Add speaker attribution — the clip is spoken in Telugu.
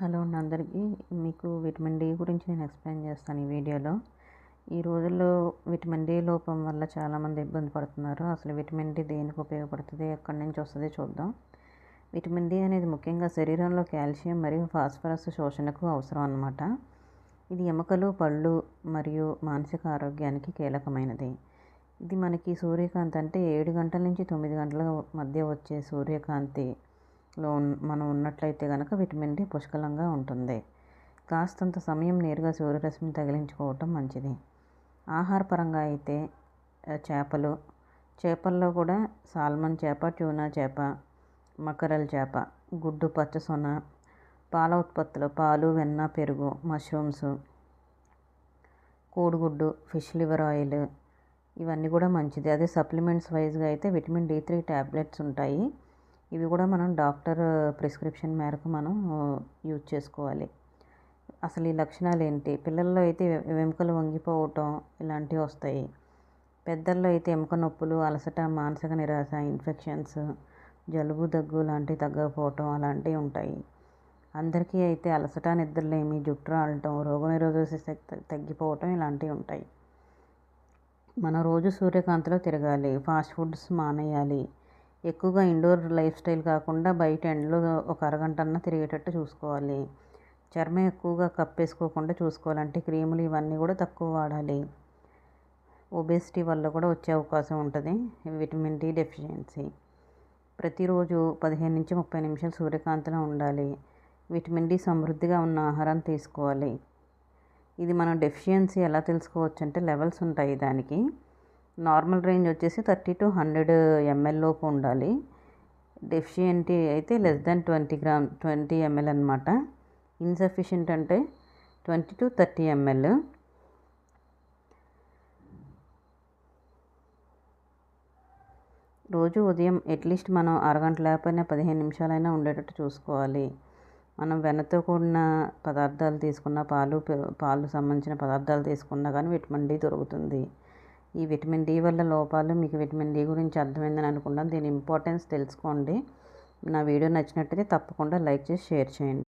Speaker 1: హలో అండి అందరికీ. మీకు విటమిన్ డి గురించి నేను ఎక్స్ప్లెయిన్ చేస్తాను ఈ వీడియోలో. ఈ రోజుల్లో విటమిన్ డి లోపం వల్ల చాలామంది ఇబ్బంది పడుతున్నారు. అసలు విటమిన్ డి దేనికి ఉపయోగపడుతుంది? ఎక్కడి నుంచి వస్తుంది చూద్దాం. విటమిన్ డి అనేది ముఖ్యంగా శరీరంలో కాల్షియం మరియు ఫాస్ఫరస్ శోషణకు అవసరం అన్నమాట. ఇది ఎముకలు పళ్ళు మరియు మానసిక ఆరోగ్యానికి కీలకమైనది. ఇది మనకి సూర్యకాంతి అంటే ఏడు గంటల నుంచి తొమ్మిది గంటల మధ్య వచ్చే సూర్యకాంతి. లో మనం ఉన్నట్లయితే కనుక విటమిన్ డి పుష్కలంగా ఉంటుంది. కాస్తంత సమయం నేరుగా సూర్యరశ్మిని తగిలించుకోవటం మంచిది. ఆహారపరంగా అయితే చేపలు చేపల్లో కూడా సాల్మన్ చేప ట్యూనా చేప మకరల్ చేప గుడ్డు పచ్చసొన పాల ఉత్పత్తులు పాలు వెన్న పెరుగు మష్రూమ్స్ కోడిగుడ్డు ఫిష్ లివర్ ఆయిల్ ఇవన్నీ కూడా మంచిది. అదే సప్లిమెంట్స్ వైజ్గా అయితే విటమిన్ డి త్రీ ట్యాబ్లెట్స్ ఉంటాయి. ఇవి కూడా మనం డాక్టర్ ప్రిస్క్రిప్షన్ మేరకు మనం యూజ్ చేసుకోవాలి. అసలు ఈ లక్షణాలు ఏంటి పిల్లల్లో అయితే వెముకలు వంగిపోవటం ఇలాంటివి వస్తాయి. పెద్దల్లో అయితే ఎముక నొప్పులు అలసట మానసిక నిరాశ ఇన్ఫెక్షన్స్ జలుబు దగ్గు లాంటివి తగ్గకపోవటం అలాంటివి ఉంటాయి. అందరికీ అయితే అలసట నిద్రలేమి జుట్టు రాలటం రోగనిరోధక శక్తి తగ్గిపోవటం ఇలాంటివి ఉంటాయి. మనం రోజు సూర్యకాంతిలో తిరగాలి ఫాస్ట్ ఫుడ్స్ మానేయాలి ఎక్కువగా ఇండోర్ లైఫ్ స్టైల్ కాకుండా బయట ఎండలో ఒక అరగంట అన్న తిరిగేటట్టు చూసుకోవాలి. చర్మం ఎక్కువగా కప్పేసుకోకుండా చూసుకోవాలంటే క్రీములు ఇవన్నీ కూడా తక్కువ వాడాలి. ఒబేసిటీ వల్ల కూడా వచ్చే అవకాశం ఉంటుంది. Vitamin D deficiency. ప్రతిరోజు పదిహేను నుంచి ముప్పై నిమిషాలు సూర్యకాంతిలో ఉండాలి. విటమిన్ డి సమృద్ధిగా ఉన్న ఆహారం తీసుకోవాలి. ఇది మనం డెఫిషియన్సీ ఎలా తెలుసుకోవచ్చు అంటే లెవెల్స్ ఉంటాయి దానికి. నార్మల్ రేంజ్ వచ్చేసి థర్టీ టు హండ్రెడ్ ఎంఎల్ లోపు ఉండాలి. డెఫిషియంటీ అయితే less than twenty gram twenty ML అనమాట ఇన్సఫిషియంట్ అంటే ట్వంటీ టు థర్టీ ఎంఎల్. రోజు ఉదయం అట్లీస్ట్ మనం అరగంట లేకపోయినా పదిహేను నిమిషాలైనా ఉండేటట్టు చూసుకోవాలి. మనం వెన్నతో కూడిన పదార్థాలు తీసుకున్న పాలు పాలు సంబంధించిన పదార్థాలు తీసుకున్నా కానీ విటమిన్ డి దొరుకుతుంది. ఈ విటమిన్ డి వల్ల లోపాలు మీకు విటమిన్ డి గురించి అర్థమైందని అనుకుంటాను దీని ఇంపార్టెన్స్ తెలుసుకోండి. నా వీడియో నచ్చినట్టయితే తప్పకుండా లైక్ చేసి షేర్ చేయండి.